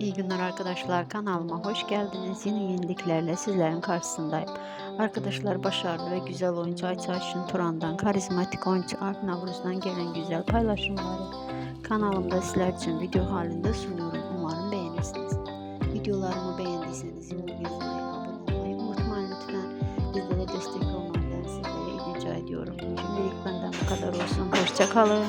İyi günler arkadaşlar kanalıma hoş geldiniz. Yeni yeniliklerle sizlerin karşısındayım. Arkadaşlar başarılı ve güzel oyuncu Ayça Ayşin Turan'dan karizmatik oyuncu Alp Navruz'dan gelen güzel paylaşımları kanalımda sizler için video halinde sunuyorum. Umarım beğenirsiniz. Videolarımı beğendiyseniz yorum yazmayı, abone olmayı unutmayın lütfen. Bizlere destek olmadan sizlere rica ediyorum. Şimdilik benden bu kadar olsun. Hoşçakalın.